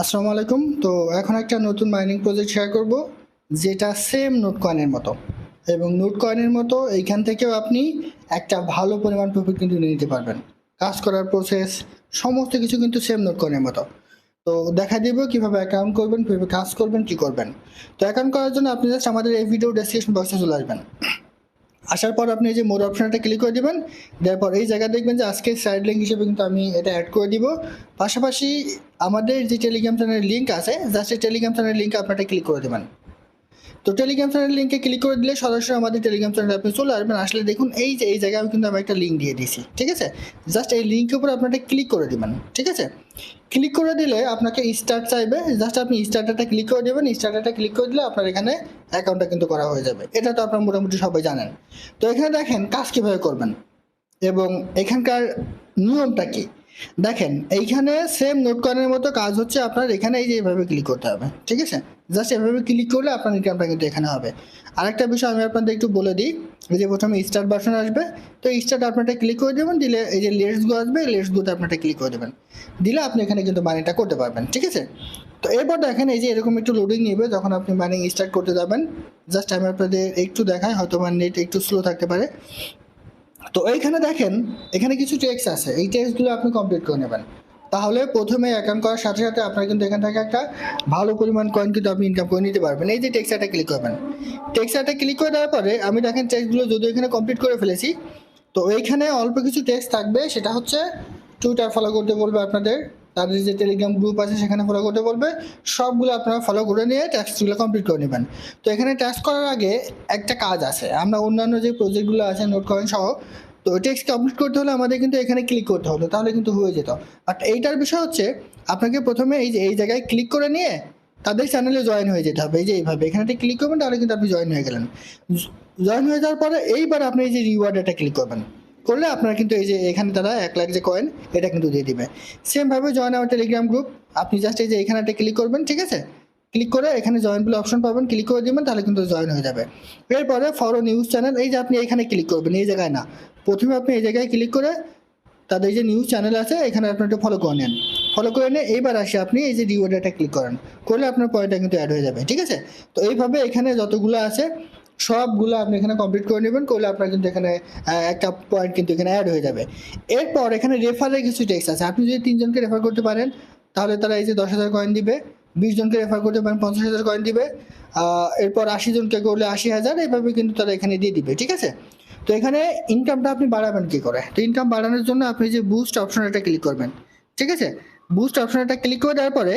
আসসালামু আলাইকুম। তো এখন একটা নতুন মাইনিং প্রজেক্ট শেয়ার করব, যেটা সেম নোট কয়েনের মতো। এবং নোট কয়েনের মতো এইখান থেকেও আপনি একটা ভালো পরিমাণ প্রফিট কিন্তু নিয়ে নিতে পারবেন। কাজ করার প্রসেস সমস্ত কিছু কিন্তু সেম নোট কয়েনের মতো। তো দেখা দিব কীভাবে অ্যাকাউন্ট করবেন, কীভাবে কাজ করবেন, কি করবেন। তো অ্যাকাউন্ট করার জন্য আপনি জাস্ট আমাদের এই ভিডিও ডেসক্রিপশন বক্সে চলে আসবেন। আসার পর আপনি এই যে মোর অপশানটা ক্লিক করে দেবেন, দেওয়ার পর এই জায়গায় দেখবেন যে আজকে সাইড লিঙ্ক হিসেবে কিন্তু আমি এটা অ্যাড করে দিব। পাশাপাশি আমাদের যে টেলিগ্রাম চ্যানেলের লিঙ্ক আছে জাস্ট এই টেলিগ্রাম চ্যানেলের লিঙ্ক আপনারা ক্লিক করে দেবেন। তো টেলিগ্রাম চ্যানেল লিঙ্কে ক্লিক করে দিলে সরাসরি আমাদের টেলিগ্রাম চ্যানেলে আপনি চলে আসবেন। আসলে দেখুন, এই যে, এই জায়গায় আমি কিন্তু আমি একটা লিঙ্ক দিয়ে দিয়েছি, ঠিক আছে? জাস্ট এই লিঙ্কের উপর আপনারা ক্লিক করে দেবেন, ঠিক আছে? ক্লিক করে দিলে আপনাকে স্টার্ট চাইবে জাস্ট আপনি স্টার্টারটা ক্লিক করে দেবেন স্টার্টারটা ক্লিক করে দিলে আপনার এখানে অ্যাকাউন্টটা কিন্তু করা হয়ে যাবে। এটা তো আপনার মোটামুটি সবাই জানেন। তো এখানে দেখেন কাজ কীভাবে করবেন এবং এখানকার নিয়মটা কি? দেখেন, এইখানে সেম নোট করার মতো কাজ হচ্ছে আপনার এখানে এই যে এভাবে ক্লিক করতে হবে, ঠিক আছে? জাস্ট এভাবে ক্লিক করলে আপনার ইনকামটা কিন্তু এখানে হবে। আরেকটা বিষয় আমি আপনাদের একটু বলে দিই যে প্রথমে স্টার্ট বাটন আসবে, তো স্টার্ট আপনারটা ক্লিক করে দেবেন, দিলে এই যে লেটস গো আসবে লেটস গোতে আপনারটা ক্লিক করে দেবেন। দিলে আপনি এখানে কিন্তু মানিটা করতে পারবেন, ঠিক আছে? তো এরপর দেখেন এই যে এরকম একটু লোডিং নেবে, যখন আপনি মাইনিং স্টার্ট করতে যাবেন জাস্ট আমি আপনাদের একটু দেখাই, হয়তো আমার নেট একটু স্লো থাকতে পারে। তো এইখানে দেখেন, এখানে কিছু টেক্স আছে। এই টেক্সগুলো আপনি কমপ্লিট করে নেবেন। তাহলে প্রথমে অ্যাকাউন্ট করার সাথে সাথে আপনার কিন্তু এখান থেকে একটা ভালো পরিমাণ কয়েন কিন্তু আপনি ইনকাম করে নিতে পারবেন। এই যে টেক্সাটা ক্লিক করবেন। টেক্সাটা ক্লিক করে দেওয়ার পরে আমি দেখেন টেক্সগুলো যদি এখানে কমপ্লিট করে ফেলেছি, তো এইখানে অল্প কিছু টেক্স থাকবে। সেটা হচ্ছে টুইটার ফলো করতে বলবে আপনাদের। তাদের যে টেলিগ্রাম গ্রুপ আছে, সেখানে ফলো করতে বলবে। সবগুলো আপনারা ফলো করে নিয়ে ট্যাক্সগুলো কমপ্লিট করে নেবেন। তো এখানে ট্যাক্স করার আগে একটা কাজ আছে। আমরা অন্যান্য যে প্রজেক্টগুলো আছে নোট কয়েন সহ, তো টেক্সট কমপ্লিট করতে হলে আমাদের কিন্তু এখানে ক্লিক করতে হতো তাহলে কিন্তু হয়ে যেত। বাট এইটার বিষয় হচ্ছে, আপনাকে প্রথমে এই যে, এই জায়গায় ক্লিক করে নিয়ে তাদের চ্যানেলে জয়েন হয়ে যেতে হবে। এই যে এইভাবে। এখানে ক্লিক করবেন, তাহলে কিন্তু আপনি জয়েন হয়ে গেলেন। জয়েন হয়ে যাওয়ার পরে এইবার আপনি এই যে রিওয়ার্ড এটা ক্লিক করবেন। করলে আপনার কিন্তু এই যে এখানে তারা এক লাখ যে কয়েন এটা কিন্তু দিয়ে দিবে। সেমভাবে জয়েন আমার টেলিগ্রাম গ্রুপ আপনি জাস্ট এই যে এখানে একটা ক্লিক করবেন, ঠিক আছে? ক্লিক করে এখানে জয়েন বলে অপশন পাবেন ক্লিক করে দিবেন, তাহলে কিন্তু জয়েন হয়ে যাবে। এরপরে ফলো নিউজ চ্যানেল এই যে আপনি এখানে ক্লিক করবেন, এই জায়গায় না। প্রথমে আপনি এই জায়গায় ক্লিক করে তাদের যে নিউজ চ্যানেল আছে, এখানে আপনি একটু ফলো করে নেন। ফলো করে নিয়ে এইবার আসে আপনি এই যে রিওয়ার্ডটা ক্লিক করেন। করলে আপনার পয়েন্টটা কিন্তু অ্যাড হয়ে যাবে, ঠিক আছে? তো এইভাবে এখানে যতগুলো আছে সবগুলো আপনি এখানে কমপ্লিট করে নেবেন, করলে আপনার কিন্তু এখানে একটা পয়েন্ট কিন্তু এখানে অ্যাড হয়ে যাবে। এরপর এখানে রেফারের কিছু টেক্সট আছে। আপনি যদি তিনজনকে রেফার করতে পারেন, তাহলে তারা এই যে দশ হাজার কয়েন দিবে, বিশ জনকে রেফার করতে পারেন, পঞ্চাশ হাজার কয়েন দিবে এরপর আশি জনকে করলে আশি হাজার, এভাবে কিন্তু তারা এখানে দিয়ে দিবে, ঠিক আছে? তো এখানে ইনকামটা আপনি বাড়াবেন কী করে? তো ইনকাম বাড়ানোর জন্য আপনি যে বুস্ট অপশন এটা ক্লিক করবেন, ঠিক আছে? বুস্ট অপশন এটা ক্লিক করে দেওয়ার পরে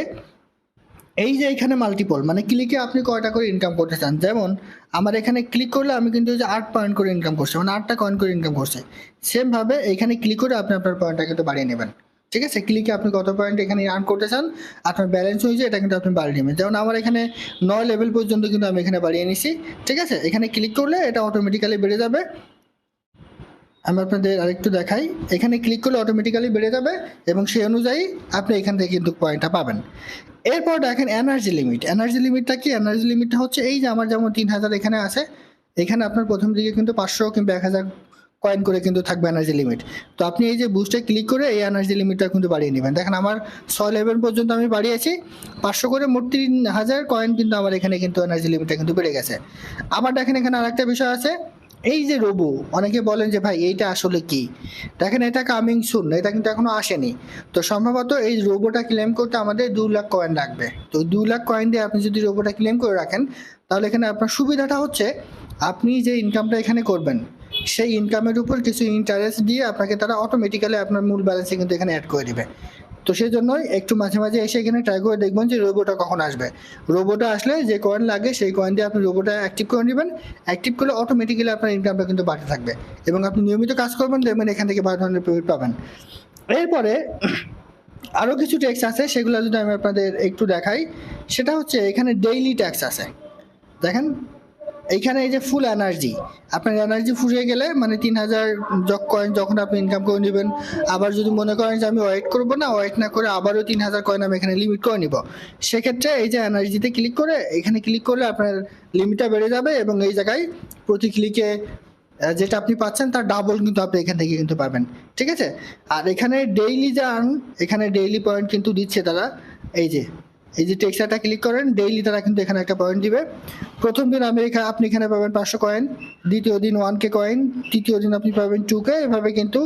এই যে এখানে মাল্টিপল মানে ক্লিকে আপনি কয়টা করে ইনকাম করতে চান? যেমন, আমার এখানে ক্লিক করলে আমি কিন্তু যে আট পয়েন্ট করে ইনকাম করছি মানে আটটা কয়েন করে ইনকাম করছি। সেমভাবে এখানে ক্লিক করে আপনি আপনার পয়েন্টটা কিন্তু বাড়িয়ে নেবেন। ঠিক আছে? ক্লিকে আপনি কত পয়েন্ট এখানে আর্ন করতে চান, আপনার ব্যালেন্স হয়েছে এটা কিন্তু আপনি বাড়িয়ে নেবেন। যেমন, আমার এখানে নয় লেভেল পর্যন্ত কিন্তু আমি এখানে বাড়িয়ে নিছি। ঠিক আছে? এখানে ক্লিক করলে এটা অটোমেটিক্যালি বেড়ে যাবে। আমি আপনাদের আরেকটু দেখাই। এখানে ক্লিক করলে অটোমেটিক্যালি বেড়ে যাবে এবং সেই অনুযায়ী আপনি এখান থেকে কিন্তু পয়েন্টটা পাবেন। এরপর দেখেন এনার্জি লিমিট এনার্জি লিমিটটা কি? এনার্জি লিমিটটা হচ্ছে এই যে আমার যেমন তিন হাজার এখানে আছে, এখানে আপনার প্রথম দিকে কিন্তু পাঁচশো কিংবা এক হাজার কয়েন করে কিন্তু থাকবে এনার্জি লিমিট তো আপনি এই যে বুস্টে ক্লিক করে এই এনার্জি লিমিটটা কিন্তু বাড়িয়ে নেবেন। দেখেন আমার ছয় লেভেল পর্যন্ত আমি বাড়িয়েছি, পাঁচশো করে মোট তিন হাজার কয়েন কিন্তু আমার এখানে কিন্তু এনার্জি লিমিটটা কিন্তু বেড়ে গেছে। আবার দেখেন এখানে আরেকটা বিষয় আছে এই যে রোবো, অনেকে বলেন যে ভাই এইটা আসলে কি? দেখেন এটা কামিং সুন এটা কিন্তু এখনও আসেনি। তো সম্ভবত এই রোবোটা ক্লেম করতে আমাদের দু লাখ কয়েন লাগবে। তো দু লাখ কয়েন দিয়ে আপনি যদি রোবোটা ক্লেম করে রাখেন, তাহলে এখানে আপনার সুবিধাটা হচ্ছে আপনি যে ইনকামটা এখানে করবেন, সেই ইনকামের উপর কিছু ইন্টারেস্ট দিয়ে আপনাকে তারা অটোমেটিক্যালি আপনার মূল ব্যালেন্সে কিন্তু এখানে অ্যাড করে দিবে। তো সেই জন্যই একটু মাঝে মাঝে এসে এখানে ট্রাই করে দেখবেন যে রোবোটা কখন আসবে। রোবোটা আসলে যে কয়েন লাগে সেই কয়েন দিয়ে আপনি রোবোটা অ্যাক্টিভ করে নেবেন। অ্যাক্টিভ করলে অটোমেটিক্যালি আপনার ইনকামটা কিন্তু বাড়তে থাকবে এবং আপনি নিয়মিত কাজ করবেন, দেখবেন এখান থেকে ভালো ধরনের পেমেন্ট পাবেন। এরপরে আরও কিছু ট্যাক্স আছে, সেগুলো যদি আমি আপনাদের একটু দেখাই, সেটা হচ্ছে এখানে ডেইলি ট্যাক্স আছে। দেখেন এইখানে এই যে ফুল এনার্জি আপনার এনার্জি ফুরিয়ে গেলে মানে তিন হাজার কয়েন যখন আপনি ইনকাম করে নেবেন, আবার যদি মনে করেন যে আমি ওয়েট করব না ওয়েট না করে আবারও তিন হাজার কয়েন আমি এখানে লিমিট করে নিব। সেক্ষেত্রে এই যে এনার্জিতে ক্লিক করে, এখানে ক্লিক করলে আপনার লিমিটটা বেড়ে যাবে এবং এই জায়গায় প্রতি ক্লিকে যেটা আপনি পাচ্ছেন তার ডাবল কিন্তু আপনি এখান থেকে কিন্তু পাবেন। ঠিক আছে? আর এখানে ডেইলি যে আর্ন এখানে ডেইলি পয়েন্ট কিন্তু দিচ্ছে তারা, এই যে এই যে টেক্সটারটা ক্লিক করেন ডেইলি তারা কিন্তু এখানে একটা পয়েন্ট দিবে। প্রথম দিন আমি এখানে আপনি এখানে পাবেন পাঁচশো কয়েন দ্বিতীয় দিন ওয়ান কে কয়েন তৃতীয় দিন আপনি পাবেন টু কে এভাবে কিন্তু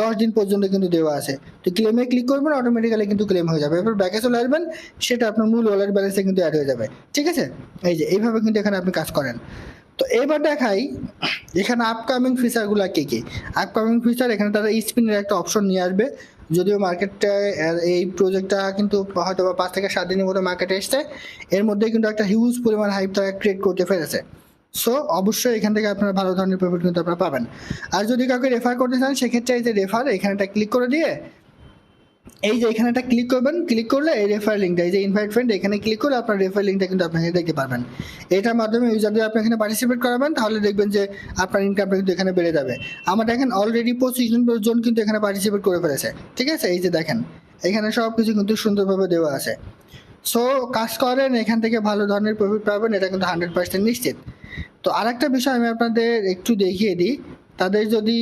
দশ দিন পর্যন্ত কিন্তু দেওয়া আছে। তো ক্লেমে ক্লিক করবেন অটোমেটিক্যালি কিন্তু ক্লেম হয়ে যাবে। এরপর ব্যাকে চলে আসবেন, সেটা আপনার মূল ওয়ালেট ব্যালেন্সে কিন্তু অ্যাড হয়ে যাবে। ঠিক আছে? এই যে, এইভাবে কিন্তু এখানে আপনি কাজ করেন। তো এবার দেখাই, এখানে আপকামিং ফিচারগুলো কী কী? আপকামিং ফিচার এখানে তারা স্পিনের একটা অপশন নিয়ে আসবে। যদিও মার্কেটটায় এই প্রজেক্টটা কিন্তু হয়তো বা পাঁচ থেকে সাত দিনের মতো মার্কেটে এসছে। এর মধ্যে কিন্তু একটা হিউজ পরিমাণ হাইপ তারা ক্রিয়েট করতে পেরেছে। সো অবশ্যই এখান থেকে আপনারা ভালো ধরনের প্রফিট কিন্তু আপনারা পাবেন। আর যদি কাউকে রেফার করতে চান, সেক্ষেত্রে এই যে রেফার এখানেটা ক্লিক করে দিয়ে এই যে এখানে একটা ক্লিক করবেন ক্লিক করলে এই রেফার লিঙ্কটা এই যে ইনভাইট ফ্রেন্ড এখানে ক্লিক করলে আপনার রেফার লিঙ্কটা কিন্তু আপনি এখানে দেখতে পারবেন। এটার মাধ্যমে ইউজার যদি আপনি এখানে পার্টিসিপেট করাবেন, তাহলে দেখবেন যে আপনার ইনকামটা কিন্তু এখানে বেড়ে যাবে। আমার দেখেন অলরেডি পঁচিশ জন কিন্তু এখানে পার্টিসিপেট করে ফেলেছে, ঠিক আছে? এই যে দেখেন, এখানে সব কিছু কিন্তু সুন্দরভাবে দেওয়া আছে। সো কাজ করেন, এখান থেকে ভালো ধরনের প্রফিট পাবেন, এটা কিন্তু হান্ড্রেড পার্সেন্ট নিশ্চিত। তো আরেকটা বিষয় আমি আপনাদের একটু দেখিয়ে দিই। তাদের যদি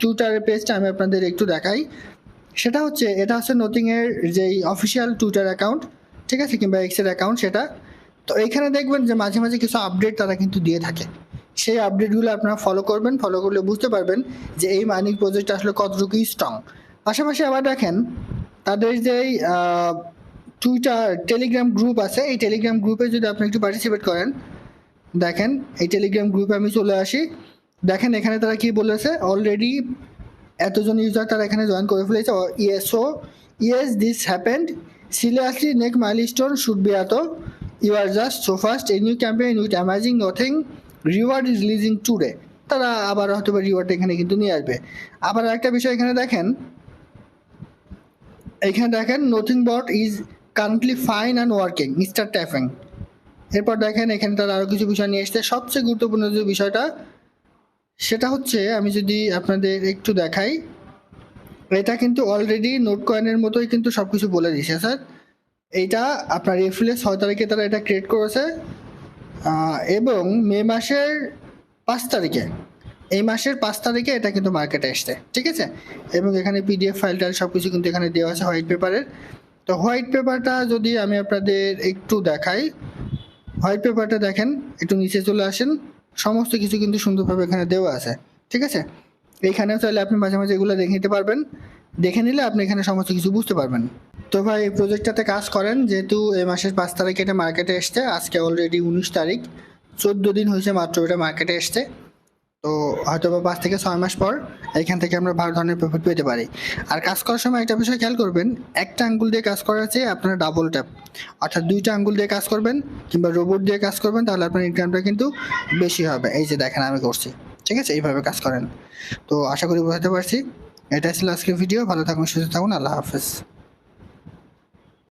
টুইটারের পেজটা আমি আপনাদের একটু দেখাই সেটা হচ্ছে, এটা হচ্ছে নথিংয়ের যেই অফিসিয়াল টুইটার অ্যাকাউন্ট ঠিক আছে, কিংবা এক্সের অ্যাকাউন্ট সেটা। তো এখানে দেখবেন যে মাঝে মাঝে কিছু আপডেট তারা কিন্তু দিয়ে থাকে। সেই আপডেটগুলো আপনারা ফলো করবেন ফলো করলে বুঝতে পারবেন যে এই মাইনিং প্রজেক্ট আসলে কতটুকুই স্ট্রং পাশাপাশি আবার দেখেন, তাদের যেই টুইটার টেলিগ্রাম গ্রুপ আছে, এই টেলিগ্রাম গ্রুপে যদি আপনি একটু পার্টিসিপেট করেন, দেখেন, এই টেলিগ্রাম গ্রুপে আমি চলে আসি। দেখেন এখানে তারা কি বলেছে অলরেডি এতজন ইউজার তারা এখানে জয়েন করে ফেলেছে yes so yes this happened seriously next milestone should be এত you are just so first a new campaign with amazing Nothing reward is releasing today তারা আবার হয়তো বা রিওয়ার্ড এখানে কিন্তু নিয়ে আসবে। আবার একটা বিষয় এখানে দেখেন। এখানে দেখেন Nothing bot is currently fine and working mister ট্যাফিং এরপর দেখেন, এখানে তারা আরও কিছু বিষয় নিয়ে এসছে। সবচেয়ে গুরুত্বপূর্ণ যে বিষয়টা সেটা হচ্ছে আমি যদি আপনাদের একটু দেখাই, এটা কিন্তু অলরেডি নোট কয়েনের মতোই কিন্তু সব কিছু বলে দিয়েছে স্যার এইটা আপনার এপ্রিলের ছয় তারিখে তারা এটা ক্রিয়েট করেছে এবং মে মাসের পাঁচ তারিখে, এই মাসের পাঁচ তারিখে এটা কিন্তু মার্কেটে এসছে, ঠিক আছে? এবং এখানে পিডিএফ ফাইলটা সব কিছু কিন্তু এখানে দেওয়া আছে হোয়াইট পেপারের তো হোয়াইট পেপারটা যদি আমি আপনাদের একটু দেখাই হোয়াইট পেপারটা দেখেন, একটু নিচে চলে আসেন। সমস্ত কিছু কিন্তু সুন্দরভাবে এখানে দেওয়া আছে, ঠিক আছে? এইখানেও চাইলে আপনি মাঝে মাঝে এগুলো দেখে নিতে পারবেন। দেখে নিলে আপনি এখানে সমস্ত কিছু বুঝতে পারবেন। তো ভাই, এই প্রজেক্টটাতে কাজ করেন, যেহেতু এই মাসের পাঁচ তারিখে এটা মার্কেটে এসছে, আজকে অলরেডি উনিশ তারিখ। চোদ্দ দিন হয়েছে মাত্র এটা মার্কেটে এসছে। তো হয়তো বা পাঁচ থেকে ছয় মাস পর এখান থেকে আমরা ভালো ধরনের প্রফিট পেতে পারি। আর কাজ করার সময় একটা বিষয় খেয়াল করবেন, একটা আঙ্গুল দিয়ে কাজ করার চেয়ে আপনারা ডাবল ট্যাপ অর্থাৎ দুইটা আঙ্গুল দিয়ে কাজ করবেন কিংবা রোবট দিয়ে কাজ করবেন, তাহলে আপনার ইনকামটা কিন্তু বেশি হবে। এই যে দেখেন আমি করছি, ঠিক আছে? এইভাবে কাজ করেন। তো আশা করি বোঝাতে পারছি। এটাই ছিল আজকের ভিডিও ভালো থাকুন, সুস্থ থাকুন, আল্লাহ হাফেজ।